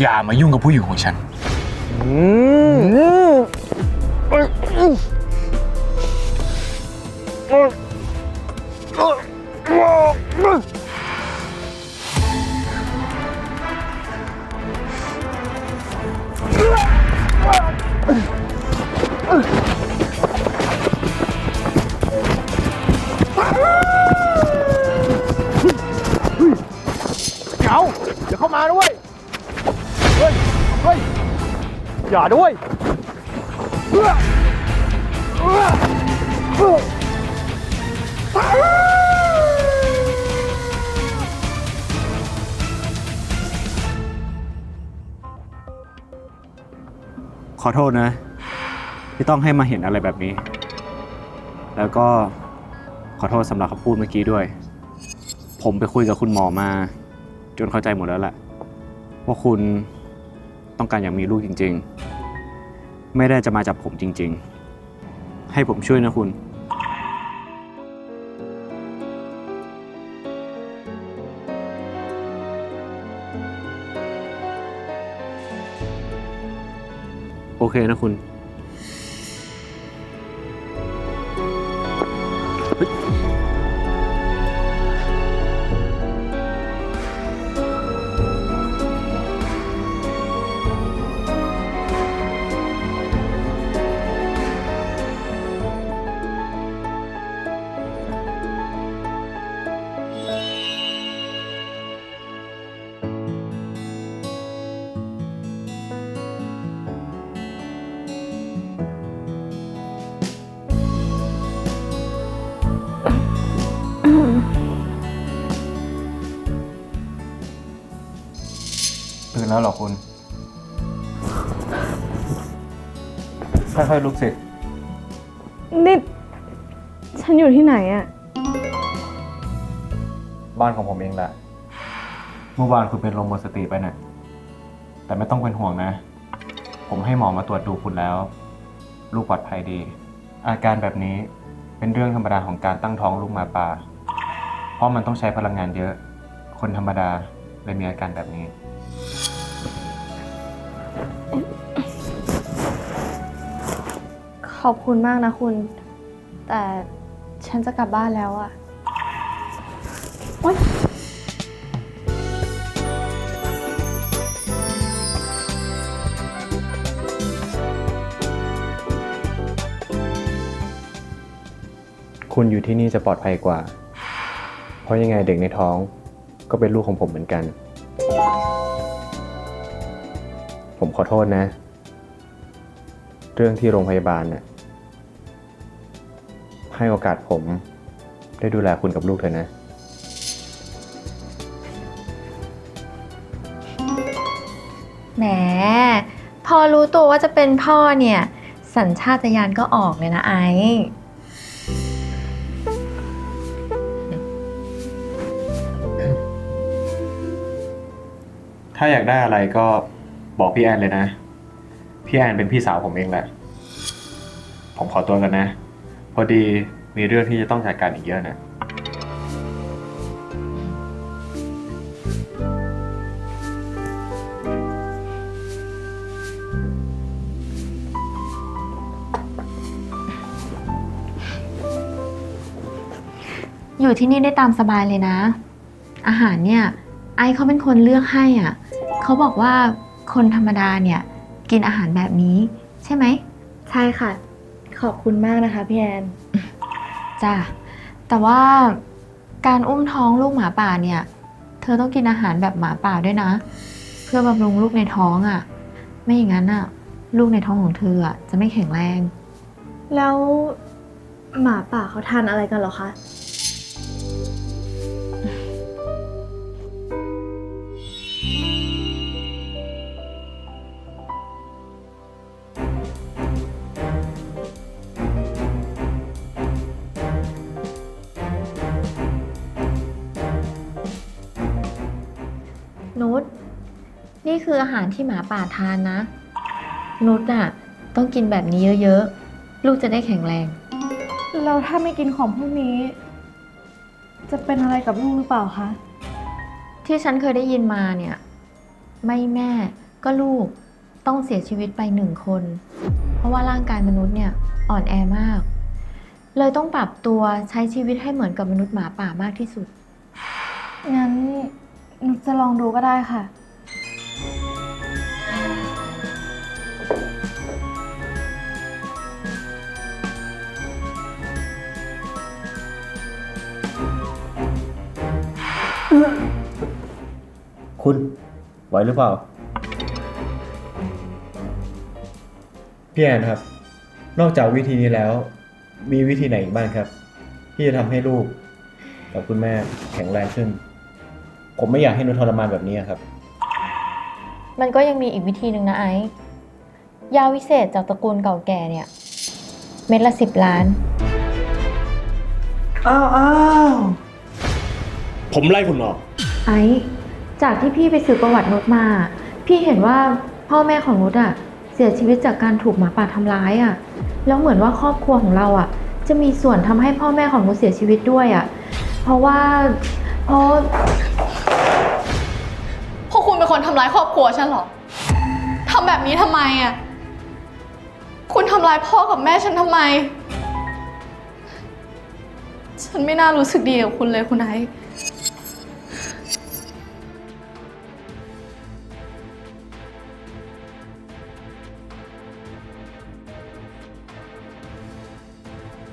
อย่ามายุ่งกับผู้หญิงของฉัน อืม อย่าด้วยขอโทษนะ ที่ต้องให้มาเห็นอะไรแบบนี้ แล้วก็ขอโทษสำหรับคำพูดเมื่อกี้ด้วย ผมไปคุยกับคุณหมอมา จนเข้าใจหมดแล้วแหละว่าคุณ ต้องการอยากมีลูกจริง ๆ ไม่ได้จะมาจากผมจริง ๆ ให้ผมช่วยนะคุณ โอเคนะคุณ นแล้วเหรอคุณ ค่อยๆลุกสิ นี่ ฉันอยู่ที่ไหนอะบ้านของผมเองแหละ เมื่อวานคุณเป็นลมหมดสติไปน่ะแต่ไม่ต้องเป็นห่วงนะ ผมให้หมอมาตรวจดูคุณแล้ว ลูกปลอดภัยดี อาการแบบนี้เป็นเรื่องธรรมดาของการตั้งท้องลูกหมาป่า เพราะมันต้องใช้พลังงานเยอะ คนธรรมดาเลยมีอาการแบบนี้ ขอบคุณมากนะคุณ แต่ฉันจะกลับบ้านแล้วอะโอ๊ยคุณอยู่ที่นี่จะปลอดภัยกว่า เพราะยังไงเด็กในท้องก็เป็นลูกของผมเหมือนกัน ผมขอโทษนะ เรื่องที่โรงพยาบาลน่ะให้โอกาสผมได้ดูแลคุณกับลูกเถอะนะ แหม พอรู้ตัวว่าจะเป็นพ่อเนี่ย สัญชาตญาณก็ออกเลยนะไอซ์ถ้าอยากได้อะไรก็ บอกพี่แอนเลยนะ พี่แอนเป็นพี่สาวผมเองแหละ ผมขอตัวกันนะ พอดีมีเรื่องที่จะต้องจัดการอีกเยอะนะ อยู่ที่นี่ได้ตามสบายเลยนะ อาหารเนี่ย ไอซ์เขาเป็นคนเลือกให้อะ เขาบอกว่า คนธรรมดาเนี่ย กินอาหารแบบนี้ ใช่ไหม ใช่ค่ะ ขอบคุณมากนะคะพี่แอน จ้ะ แต่ว่าการอุ้มท้องลูกหมาป่าเนี่ย เธอต้องกินอาหารแบบหมาป่าด้วยนะ เพื่อบำรุงลูกในท้องอะ ไม่อย่างนั้นอะ ลูกในท้องของเธออะจะไม่แข็งแรง แล้วหมาป่าเขาทานอะไรกันเหรอคะ นี่คืออาหารที่หมาป่าทานนะนุชอะ ต้องกินแบบนี้เยอะๆ ลูกจะได้แข็งแรง เราถ้าไม่กินของพวกนี้ จะเป็นอะไรกับลูกหรือเปล่าคะ ที่ฉันเคยได้ยินมาเนี่ย ไม่แม่ก็ลูกต้องเสียชีวิตไปหนึ่งคน เพราะว่าร่างกายมนุษย์เนี่ยอ่อนแอมาก เลยต้องปรับตัวใช้ชีวิตให้เหมือนกับมนุษย์หมาป่ามากที่สุด งั้นนุชจะลองดูก็ได้ค่ะ คุณ ไหวหรือเปล่า พี่แอนครับ นอกจากวิธีนี้แล้ว มีวิธีไหนอีกบ้างครับ ที่จะทำให้ลูกกับคุณแม่แข็งแรงขึ้น ผมไม่อยากให้นุชทรมานแบบนี้ครับ มันก็ยังมีอีกวิธีหนึ่งนะไอซ์ยาวิเศษจากตระกูลเก่าแก่เนี่ย เม็ดละสิบล้าน อ้าวอ้าว ผมไล่คุณออก ไอซ์จากที่พี่ไปสืบประวัตินุชมา พี่เห็นว่าพ่อแม่ของนุชอะเสียชีวิตจากการถูกหมาป่าทำร้ายอะแล้วเหมือนว่าครอบครัวของเราอะจะมีส่วนทำให้พ่อแม่ของนุชเสียชีวิตด้วยอะเพราะว่าเพราะพวกคุณเป็นคนทำร้ายครอบครัวฉันเหรอ ทำแบบนี้ทำไมอะ คุณทำร้ายพ่อกับแม่ฉันทำไม ฉันไม่น่ารู้สึกดีกับคุณเลยคุณไอซ์